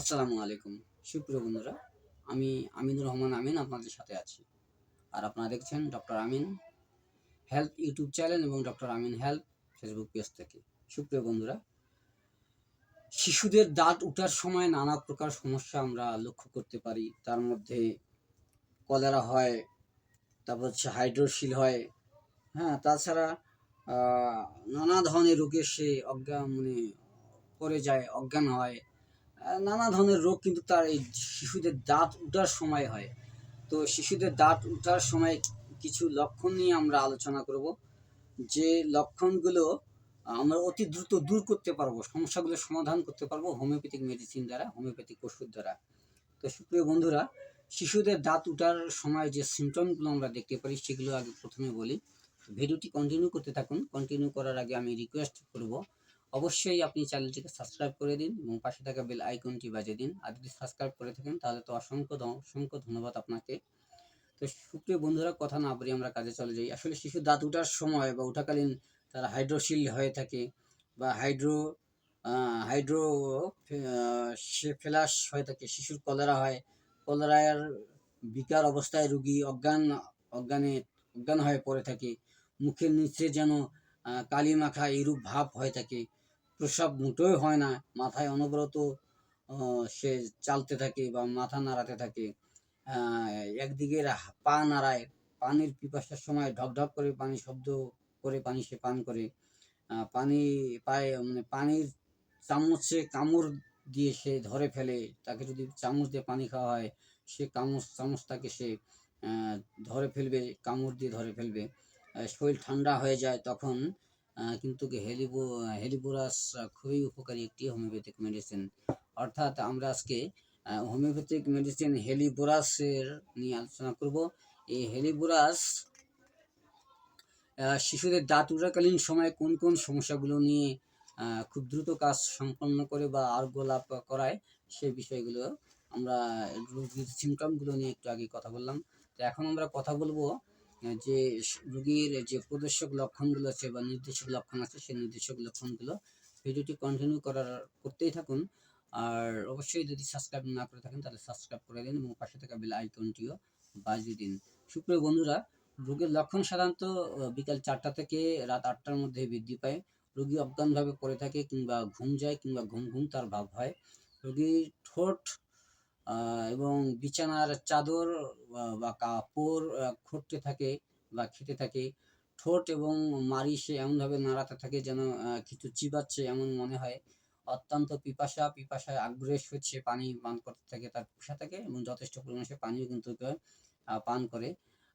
আসসালামু আলাইকুম। সুপ্রিয় বন্ধুরা, আমি আমিনুর রহমান আমিন আপনাদের সাথে আছি। আর আপনারা দেখছেন doctor Amin health YouTube channel এবং doctor Amin health Facebook page থেকে। সুপ্রিয় বন্ধুরা, শিশুদের দাঁত ওঠার সময় নানা প্রকার সমস্যা আমরা লক্ষ্য করতে পারি। তার মধ্যে কলেরা হয়, তারপর হচ্ছে হাইড্রোসিল হয় হ্যাঁ তাছাড়া নানা ধরনের রোগে সে অজ্ঞান মানে পড়ে যায়, অজ্ঞান হয়। নানা ধরনের রোগ কিন্তু তার এই শিশুদের দাঁত উঠার সময় হয়। তো শিশুদের দাঁত উঠার সময় কিছু লক্ষণ নিয়ে আমরা আলোচনা করব। যে লক্ষণগুলো আমরা অতি দ্রুত দূর করতে পারব, সমস্যাগুলো সমাধান করতে পারব হোমিওপ্যাথিক মেডিসিন দ্বারা, হোমিওপ্যাথিক ওষুধ দ্বারা। তো সুপ্রিয় বন্ধুরা, শিশুদের দাঁত উঠার সময় যে সিমটমগুলো আমরা দেখতে পারি, সেগুলো আগে প্রথমে বলি। ভিডিওটি কন্টিনিউ করতে থাকুন। কন্টিনিউ করার আগে আমি রিকোয়েস্ট করব অবশ্যই আপনি চ্যানেলটিকে সাবস্ক্রাইব করে দিন এবং পাশে থাকা বেল আইকনটি বাজিয়ে দিন। আর যদি সাবস্ক্রাইব করে থাকেন, তাহলে তো অসংখ্য অসংখ্য ধন্যবাদ আপনাকে। তো সুপ্রিয় বন্ধুরা, কথা না বলি আমরা কাজে চলে যাই। আসলে শিশু দাঁত উঠার সময় বা উঠাকালীন তারা হাইড্রোশিল হয়ে থাকে বা হাইড্রো হাইড্রো ফ্লাশ হয়ে থাকে, শিশুর কলেরা হয়। কলেরার বিকার অবস্থায় রুগী অজ্ঞান, অজ্ঞানে, অজ্ঞান হয়ে পড়ে থাকে। মুখের নিচে যেন কালি মাখা এরূপ ভাব হয়ে থাকে। প্রস্রাব মোটেই হয় না, মাথায় অনবরত সে চালতে থাকে বা মাথা নাড়াতে থাকে। একদিকে পা নাড়ায়, পানির পিপাসার সময় ঢপ ঢপ করে পানি শব্দ করে পানি সে পান করে। পানি পায়ে মানে পানির চামচে কামড় দিয়ে সে ধরে ফেলে। তাকে যদি চামচ দিয়ে পানি খাওয়া হয়, সে কামচ, চামচ তাকে সে ধরে ফেলবে, কামড় দিয়ে ধরে ফেলবে। শরীর ঠান্ডা হয়ে যায় তখন কিন্তু হেলিবো, হেলিবোরাস খুবই উপকারী একটি হোমিওপ্যাথিক মেডিসিন অর্থাৎ আমরা আজকে হোমিওপ্যাথিক মেডিসিন হেলিবোরাসের নিয়ে আলোচনা করব। এই হেলিবোরাস শিশুদের দাঁত উঠাকালীন সময়ে কোন কোন সমস্যাগুলো নিয়ে খুব দ্রুত কাজ সম্পন্ন করে বা আরোগ্য লাভ করায় সেই বিষয়গুলো আমরা রোগীর সিমটমগুলো নিয়ে একটু আগে কথা বললাম। তো এখন আমরা কথা বলব যে রোগীর যে প্রদর্শক লক্ষণগুলো আছে বা নির্দেশক লক্ষণ আছে, সেই নির্দেশক লক্ষণগুলো ভিডিওটি কন্টিনিউ করার, করতেই থাকুন। আর অবশ্যই যদি সাবস্ক্রাইব না করে থাকেন, তাহলে সাবস্ক্রাইব করে দিন এবং পাশে থাকা বেল আইকনটিও বাজিয়ে দিন। সুপ্রিয় বন্ধুরা, রোগের লক্ষণ সাধারণত বিকাল চারটা থেকে রাত আটটার মধ্যে বৃদ্ধি পায়। রোগী অজ্ঞানভাবে পড়ে থাকে কিংবা ঘুম যায় কিংবা ঘুম ঘুম তার ভাব হয়। রোগীর ঠোঁট এবং বিছানার চাদর বা কাপড় খুঁড়তে থাকে বা খেতে থাকে। ঠোঁট এবং মারি সে এমনভাবে নাড়াতে থাকে যেন কিছু চিবাচ্ছে এমন মনে হয়। অত্যন্ত পিপাসা পিপাসায় আগ্রহের সহিত সে পানি পান করতে থাকে তার পিপাসা থাকে এবং যথেষ্ট পরিমাণে সে পানিও কিন্তু পান করে।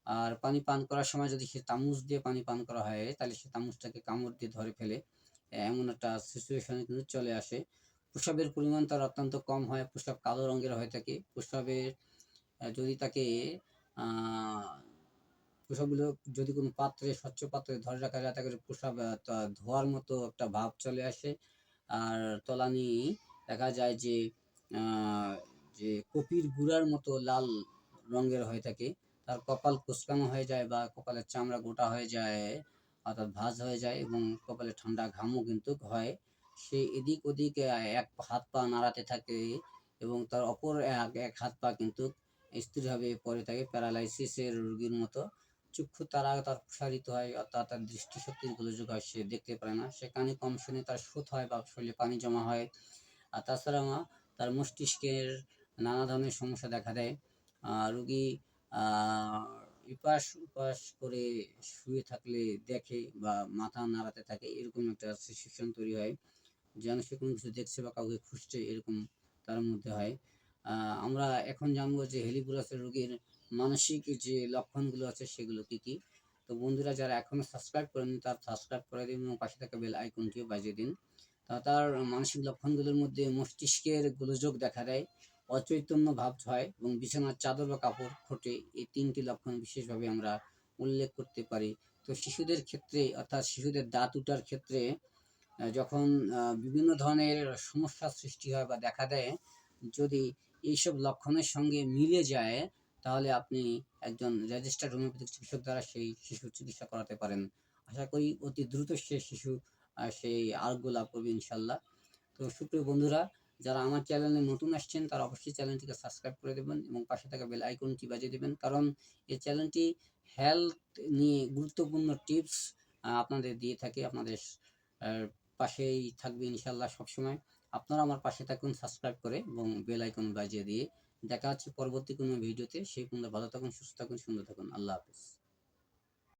আর পানি পান করার সময় যদি সে চামচ দিয়ে পানি পান করা হয় তাহলে সে চামচটাকে কামড় দিয়ে ধরে ফেলে। এমন একটা সিচুয়েশনে কিন্তু চলে আসে। প্রস্রাবের পরিমাণ তার অত্যন্ত কম হয়। প্রস্রাব কালো রঙের হয়ে থাকে। প্রস্রাবের আহ, যদি তাকে প্রস্রাবগুলো যদি কোনো পাত্রে স্বচ্ছ পাত্রে ধরে রাখা যায় তাকে আহ, ধোয়ার মতো একটা ভাব চলে আসে। আর তলানি দেখা যায় যে যে কপির গুড়ার মতো লাল রঙের হয়ে থাকে। তার কপাল কুচকানো হয়ে যায় বা কপালের চামড়া গোটা হয়ে যায় অর্থাৎ ভাজ হয়ে যায় এবং কপালে ঠান্ডা ঘামও কিন্তু হয়। সে এদিক ওদিক এক হাত পা নাড়াতে থাকে এবং তার অপর এক এক হাত পা কিন্তু স্থিরভাবে পড়ে থাকে প্যারালাইসিসের রোগীর মতো চক্ষু তারা তার প্রসারিত হয়, অর্থাৎ তার দৃষ্টিশক্তির গোলযোগ হয়, সে দেখতে পারে না। সে কানে কম শুনে তার সুত হয় বা শরীরে পানি জমা হয়। আর তাছাড়া তার মস্তিষ্কের নানা ধরনের সমস্যা দেখা দেয়। রোগী উপাস উপাস করে শুয়ে থাকলে দেখে বা মাথা নাড়াতে থাকে, এরকম একটা সিচুয়েশন তৈরি হয়। যেন সে কোনো কিছু দেখছে বা কাউকে খুঁজছে, এরকম তার মধ্যে হয়। আমরা এখন জানব যে হেলিবুরাসের রোগীর মানসিক যে লক্ষণগুলো আছে সেগুলো কি কি। তো বন্ধুরা, যারা এখনও সাবস্ক্রাইব করেনি তার সাবস্ক্রাইব করে দিন এবং পাশে থাকা বেল আইকনটিও বাজিয়ে দিন। তার মানসিক লক্ষণগুলোর মধ্যে মস্তিষ্কের গোলযোগ দেখা দেয়, অচৈতন্য ভাব হয় এবং বিছানার চাদর বা কাপড় ফোটে এই তিনটি লক্ষণ বিশেষভাবে আমরা উল্লেখ করতে পারি। তো শিশুদের ক্ষেত্রে, অর্থাৎ শিশুদের দাঁত উঠার ক্ষেত্রে যখন বিভিন্ন ধরনের সমস্যার সৃষ্টি হয় বা দেখা দেয়, যদি এইসব লক্ষণের সঙ্গে মিলে যায়, তাহলে আপনি একজন রেজিস্টার্ড হোমিওপ্যাথিক চিকিৎসক দ্বারা সেই শিশুর চিকিৎসা করাতে পারেন। আশা করি অতি দ্রুত সে শিশু সেই আরোগ্য লাভ করবে ইনশাল্লাহ তো সুপ্রিয় বন্ধুরা, যারা আমার চ্যানেলে নতুন আসছেন, তারা অবশ্যই চ্যানেলটিকে সাবস্ক্রাইব করে দেবেন এবং পাশে থাকা বেল আইকনটি বাজিয়ে দেবেন। কারণ এই চ্যানেলটি হেলথ নিয়ে গুরুত্বপূর্ণ টিপস আপনাদের দিয়ে থাকে, আপনাদের পাশেই থাকবে ইনশাল্লাহ সবসময়। আপনারা আমার পাশে থাকুন সাবস্ক্রাইব করে এবং বেল আইকন বাজিয়ে দিয়ে দেখা হচ্ছে পরবর্তী কোনো ভিডিওতে সেই পর্যন্ত ভালো থাকুন, সুস্থ থাকুন, সুন্দর থাকুন। আল্লাহ হাফিজ।